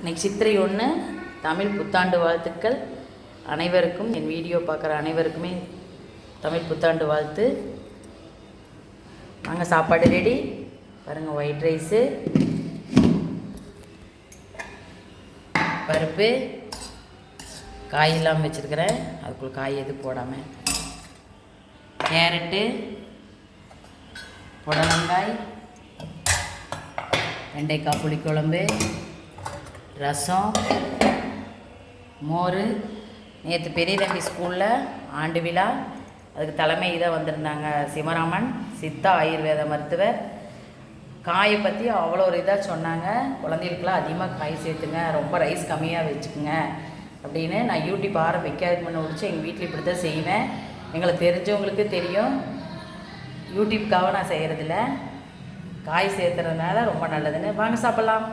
இன்னைக்கு சித்திரை ஒன்று தமிழ் புத்தாண்டு வாழ்த்துக்கள். அனைவருக்கும் என் வீடியோ பார்க்குற அனைவருக்குமே தமிழ் புத்தாண்டு வாழ்த்து. நாங்கள் சாப்பாடு ரெடி. பாருங்கள் ஒயிட் ரைஸு பருப்பு காய் இல்லாமல் வச்சுருக்கிறேன். அதுக்குள்ளே காய் எதுவும் போடாமல் கேரட்டு புடலங்காய் வெண்டைக்காய் புளிக்குழம்பு ரசம் மோர். நேற்று பெரிய தம்பி ஸ்கூலில் ஆண்டு விழா. அதுக்கு தலைமை இதாக வந்திருந்தாங்க சிவராமன் சித்தா ஆயுர்வேத மருத்துவர். காயை பற்றி அவ்வளோ ஒரு இதாக சொன்னாங்க. குழந்தைகளுக்குலாம் அதிகமாக காய் சேர்த்துங்க ரொம்ப ரைஸ் கம்மியாக வச்சுக்கோங்க அப்படின்னு நான் யூடியூப் ஆரம்பிக்காதுக்கு முன்ன முடிச்சு எங்கள் வீட்டில் இப்படி தான் செய்வேன். எங்களுக்கு தெரிஞ்சவங்களுக்கு தெரியும். யூடியூப்காக நான் செய்கிறதில்ல காய் சேர்த்துறதுனால ரொம்ப நல்லதுன்னு. வாங்க சாப்பிட்லாம்.